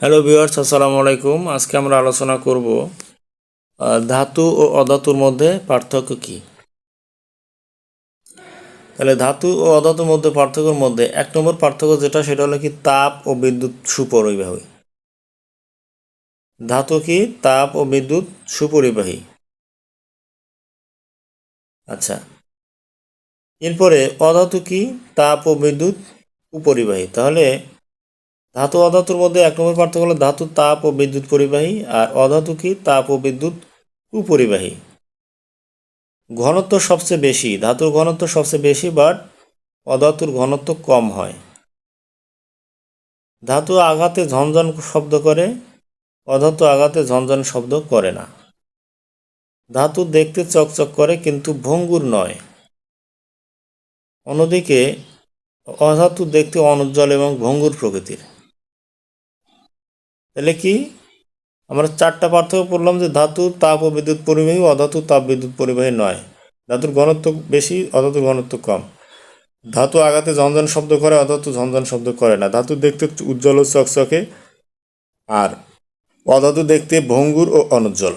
Hello viewers আসসালামু আলাইকুম। আজকে আমরা আলোচনা করব ধাতু ও অধাতুর মধ্যে পার্থক্য কি? তাহলে ধাতু ও অধাতুর মধ্যে পার্থক্যের মধ্যে এক নম্বর পার্থক্য যেটা, সেটা হলো কি তাপ ও বিদ্যুৎ সুপরিবাহী। ধাতু কি তাপ ও বিদ্যুৎ সুপরিবাহী? আচ্ছা। এরপরে অধাতু কি তাপ ও বিদ্যুৎ উপরিবাহী? তাহলে ধাতু অধাতুর মধ্যে এক নম্বর পার্থক্য হলো ধাতু, তাপ ও বিদ্যুৎ পরিবাহী, আর অধাতু কি? তাপ ও বিদ্যুৎ কুপরিবাহী ঘনত্ব সবচেয়ে বেশি, ধাতুর ঘনত্ব সবচেয়ে বেশি বাট অধাতুর ঘনত্ব কম হয়। ধাতু আঘাতে ঝনঝন শব্দ করে, অধাতু আঘাতে ঝনঝন শব্দ করে না। ধাতু দেখতে চকচক করে, কিন্তু ভঙ্গুর নয়। অন্যদিকে, অধাতু দেখতে অনুজ্জ্বল এবং ভঙ্গুর প্রকৃতির। তাহলে কি? আমরা চারটা পার্থক্য পড়লাম যে ধাতু, তাপ ও বিদ্যুৎ পরিবাহী অধাতু, তাপ বিদ্যুৎ পরিবাহী নয়। ধাতুর ঘনত্ব বেশি, অধাতুর ঘনত্ব কম। ধাতু আঘাতে ঝনঝন শব্দ করে, অধাতু ঝনঝন শব্দ করে না। ধাতু দেখতে উজ্জ্বল ও চকচকে, আর অধাতু দেখতে ভঙ্গুর ও অনুজ্জ্বল।